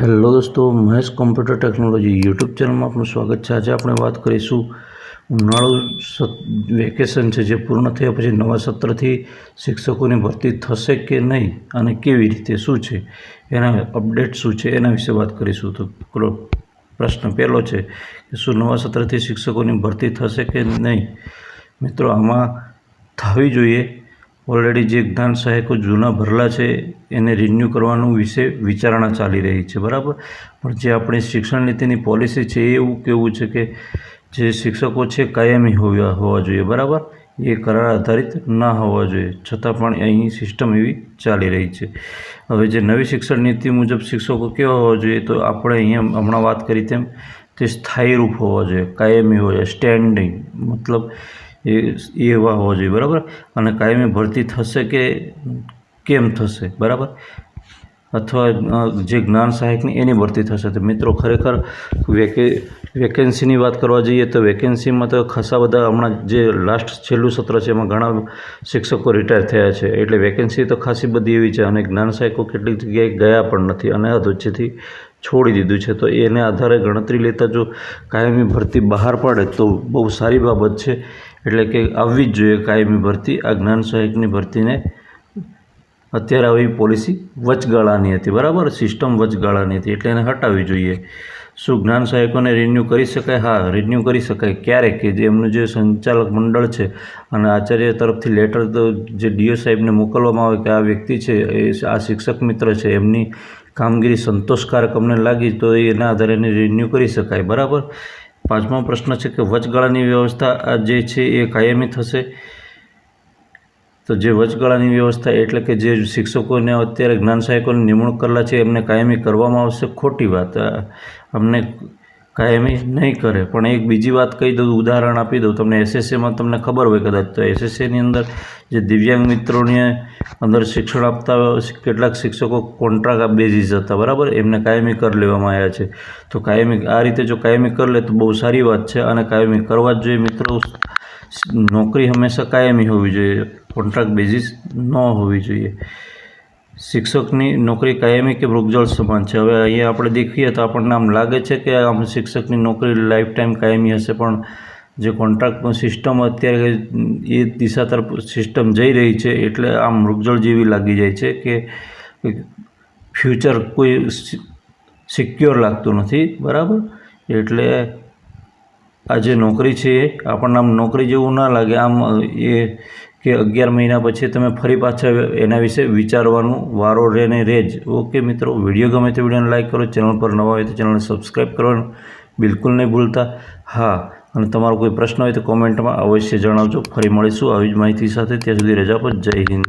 Hello દોસ્તો, Mahesh computer technology YouTube ચેનલમાં આપનું સ્વાગત છે. આજે આપણે વાત કરીશું ઉનાળુ વેકેશન છે જે પૂર્ણ થયા પછી નવા સત્રથી શિક્ષકોની ભરતી થશે કે નહીં અને કેવી રીતે, શું છે, એના અપડેટ શું છે, એના વિશે વાત કરીશું. તો પેલો પ્રશ્ન પહેલો છે કે શું નવા સત્રથી શિક્ષકોની ભરતી થશે કે નહીં? મિત્રો, આમાં થવી જોઈએ ઓલરેડી જે જ્ઞાન સહાયકો જૂના ભરલા છે, એને રિન્યૂ કરવાનું વિશે વિચારણા ચાલી રહી છે, બરાબર? પણ જે આપણી શિક્ષણ નીતિની પોલિસી છે એવું કેવું છે કે જે શિક્ષકો છે, કાયમી હોવા હોવા જોઈએ, બરાબર? એ કરાર આધારિત ના હોવા જોઈએ, છતાં પણ અહીં સિસ્ટમ એવી ચાલી રહી છે. હવે જે નવી શિક્ષણ નીતિ મુજબ શિક્ષકો કેવા હોવા જોઈએ, તો આપણે અહીંયા હમણાં વાત કરી તેમ, તે સ્થાયી રૂપ હોવા જોઈએ, કાયમી હોય સ્ટેન્ડિંગ મતલબ એ એ એવા હોવા જોઈએ, બરાબર? અને કાયમી ભરતી થશે કે કેમ થશે, બરાબર? અથવા જે જ્ઞાન સહાયકની એની ભરતી થશે. તો મિત્રો, ખરેખર વેકે, વેકેન્સીની વાત કરવા જઈએ તો વેકેન્સીમાં તો ખાસા બધા હમણાં જે લાસ્ટ છેલ્લું સત્ર છે, એમાં ઘણા શિક્ષકો રિટાયર થયા છે. એટલે વેકેન્સી તો ખાસી બધી એવી છે અને જ્ઞાન સહાયકો કેટલીક જગ્યાએ ગયા પણ નથી અને અધોચ્છેથી છોડી દીધું છે. તો એને આધારે ગણતરી લેતા જો કાયમી ભરતી બહાર પડે તો બહુ સારી બાબત છે. એટલે કે આવવી જ જોઈએ કાયમી ભરતી. આ જ્ઞાન સહાયકની ભરતીને અત્યારે આવી પોલિસી વચગાળાની હતી, બરાબર? સિસ્ટમ વચગાળાની હતી, એટલે એને હટાવવી જોઈએ. શું જ્ઞાન સહાયકોને રિન્યૂ કરી શકાય? હા રિન્યૂ કરી શકાય. ક્યારે કે જે એમનું જે સંચાલક મંડળ છે અને આચાર્ય તરફથી લેટર તો જે ડીઓ સાહેબને મોકલવામાં આવે કે આ વ્યક્તિ છે, એ આ શિક્ષક મિત્ર છે, એમની કામગીરી સંતોષકારક અમને લાગી તો એના આધારે એને રિન્યૂ કરી શકાય, બરાબર? પાંચમો પ્રશ્ન છે કે વચગાળાની વ્યવસ્થા જે છે એ કાયમી થશે? તો જે વચગાળાની વ્યવસ્થા એટલે કે જે શિક્ષકોને અત્યારે જ્ઞાન સહાયકોની નિમણૂક કરેલા છે, એમને કાયમી કરવામાં આવશે? ખોટી વાત. અમને કાયમી નહીં કરે. પણ એક બીજી વાત કહી દઉં, ઉદાહરણ આપી દઉં. તમને એસએસસીમાં તમને ખબર હોય કદાચ, તો એસએસસીની અંદર જે દિવ્યાંગ મિત્રોને અંદર શિક્ષણ આપતા કેટલાક શિક્ષકો કોન્ટ્રાક્ટ બેઝિસ હતા, બરાબર? એમને કાયમી કરી લેવામાં આવ્યા છે. તો કાયમી, આ રીતે જો કાયમી કર લે તો બહુ સારી વાત છે અને કાયમી કરવા જ જોઈએ મિત્રો. નોકરી હંમેશા કાયમી હોવી જોઈએ, કોન્ટ્રાક્ટ બેઝિસ ન હોવી જોઈએ. શિક્ષકની નોકરી કાયમી કે મૃગજળ સમાન છે? હવે અહીંયા આપણે દેખીએ તો આપણને આમ લાગે છે કે આમ શિક્ષકની નોકરી લાઈફ ટાઈમ કાયમી હશે, પણ જે કોન્ટ્રાક્ટનું સિસ્ટમ અત્યારે એ દિશા તરફ સિસ્ટમ જઈ રહી છે, એટલે આમ મૃગજળ જેવી લાગી જાય છે કે ફ્યુચર કોઈ સિક્યોર લાગતું નથી, બરાબર? એટલે આ જે નોકરી છે એ આપણને આમ નોકરી જેવું ના લાગે. આમ એ કે અગિયાર મહિના પછી તમે ફરી પાછા એના વિશે વિચારવાનું વારો રહે ને રહે જ. ઓકે મિત્રો, વીડિયો ગમે તો વિડીયોને લાઈક કરો, ચેનલ પર નવા હોય તો ચેનલને સબસ્ક્રાઈબ કરવાનું બિલકુલ નહીં ભૂલતા. હા, અને તમારો કોઈ પ્રશ્ન હોય તો કોમેન્ટમાં અવશ્ય જણાવજો. ફરી મળીશું આવી જ માહિતી સાથે. ત્યાં સુધી રજા પર જય હિન્દ.